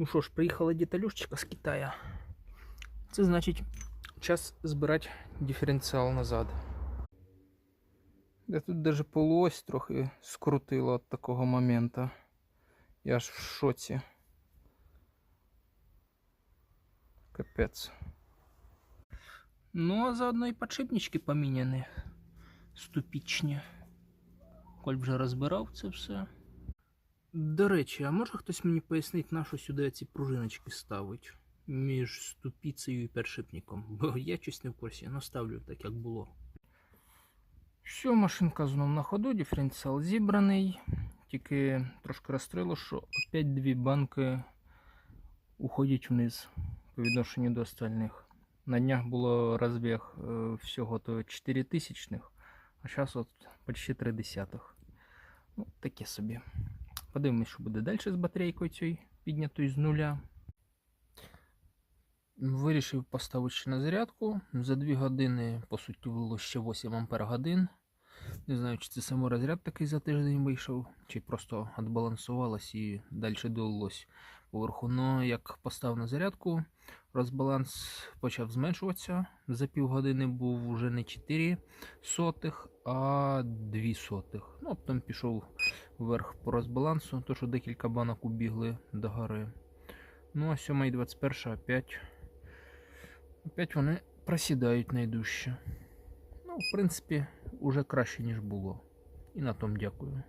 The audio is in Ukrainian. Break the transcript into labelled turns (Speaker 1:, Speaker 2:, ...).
Speaker 1: Ну що ж, приїхала деталюшечка з Китая. Це значить час збирати диференціал назад. Я тут даже полуось трохи скрутило від такого моменту. Я аж в шоці. Капець. Ну, а заодно і подшипнички поміняні. Ступічні. Коль вже розбирав це все. До речі, а може хтось мені пояснить, на що сюди ці пружиночки ставить між ступіцею і першипником? Бо я щось не в курсі, ну ставлю так, як було. Все, машинка знов на ходу, диференціал зібраний. Тільки трошки розстріло, що опять дві банки уходять вниз по відношенню до остальних. На днях було розбіг е, всього то 4 тисячних, а зараз от почти 3 десятих. Ну, таке собі. Подивимось, що буде далі з батарейкою цією піднятою з нуля. Вирішив поставити ще на зарядку. За 2 години, по суті, було ще 8 ампер. Не знаю, чи це саморозряд такий за тиждень вийшов, чи просто відбалансувалось і далі долилось поверху. Но як поставив на зарядку, розбаланс почав зменшуватися. За півгодини був вже не 4 сотих, а 2 сотих. Ну, а потім пішов вверх по розбалансу, то що декілька банок убігли до гори. Ну, а 7 і 21 опять, опять вони просідають найдужче. Ну, в принципі, уже краще, ніж було. І на тому дякую.